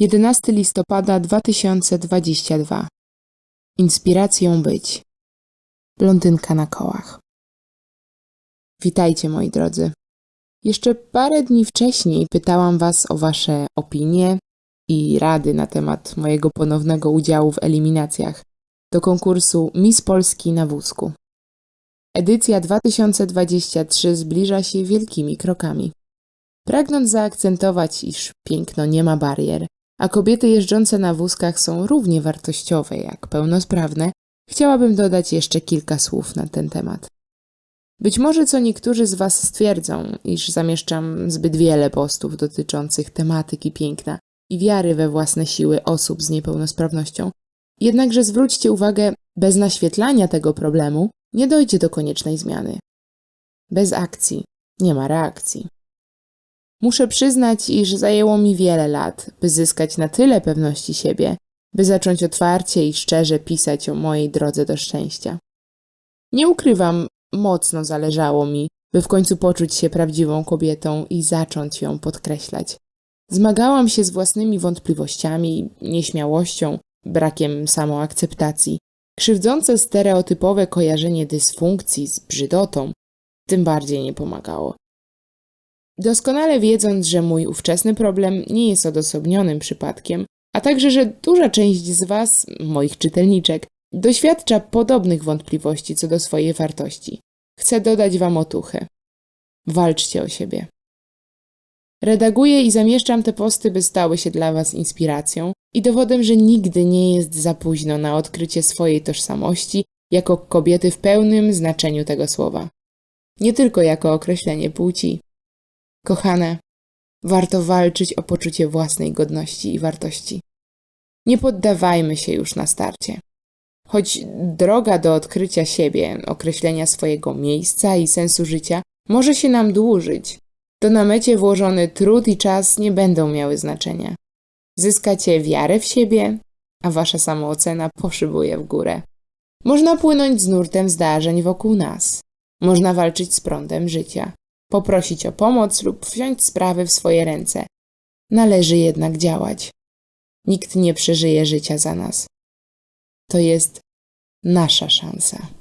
11 listopada 2022 Inspiracją być Blondynka na kołach Witajcie moi drodzy. Jeszcze parę dni wcześniej pytałam Was o Wasze opinie i rady na temat mojego ponownego udziału w eliminacjach do konkursu Miss Polski na wózku. Edycja 2023 zbliża się wielkimi krokami. Pragnąc zaakcentować, iż piękno nie ma barier, a kobiety jeżdżące na wózkach są równie wartościowe jak pełnosprawne, chciałabym dodać jeszcze kilka słów na ten temat. Być może co niektórzy z Was stwierdzą, iż zamieszczam zbyt wiele postów dotyczących tematyki piękna i wiary we własne siły osób z niepełnosprawnością, jednakże zwróćcie uwagę, bez naświetlania tego problemu nie dojdzie do koniecznej zmiany. Bez akcji nie ma reakcji. Muszę przyznać, iż zajęło mi wiele lat, by zyskać na tyle pewności siebie, by zacząć otwarcie i szczerze pisać o mojej drodze do szczęścia. Nie ukrywam, mocno zależało mi, by w końcu poczuć się prawdziwą kobietą i zacząć ją podkreślać. Zmagałam się z własnymi wątpliwościami, nieśmiałością, brakiem samoakceptacji. Krzywdzące stereotypowe kojarzenie dysfunkcji z brzydotą tym bardziej nie pomagało. Doskonale wiedząc, że mój ówczesny problem nie jest odosobnionym przypadkiem, a także, że duża część z Was, moich czytelniczek, doświadcza podobnych wątpliwości co do swojej wartości, chcę dodać Wam otuchy. Walczcie o siebie. Redaguję i zamieszczam te posty, by stały się dla Was inspiracją i dowodem, że nigdy nie jest za późno na odkrycie swojej tożsamości jako kobiety w pełnym znaczeniu tego słowa. Nie tylko jako określenie płci. Kochane, warto walczyć o poczucie własnej godności i wartości. Nie poddawajmy się już na starcie. Choć droga do odkrycia siebie, określenia swojego miejsca i sensu życia może się nam dłużyć, to na mecie włożony trud i czas nie będą miały znaczenia. Zyskacie wiarę w siebie, a wasza samoocena poszybuje w górę. Można płynąć z nurtem zdarzeń wokół nas. Można walczyć z prądem życia poprosić o pomoc lub wziąć sprawy w swoje ręce. Należy jednak działać. Nikt nie przeżyje życia za nas. To jest nasza szansa.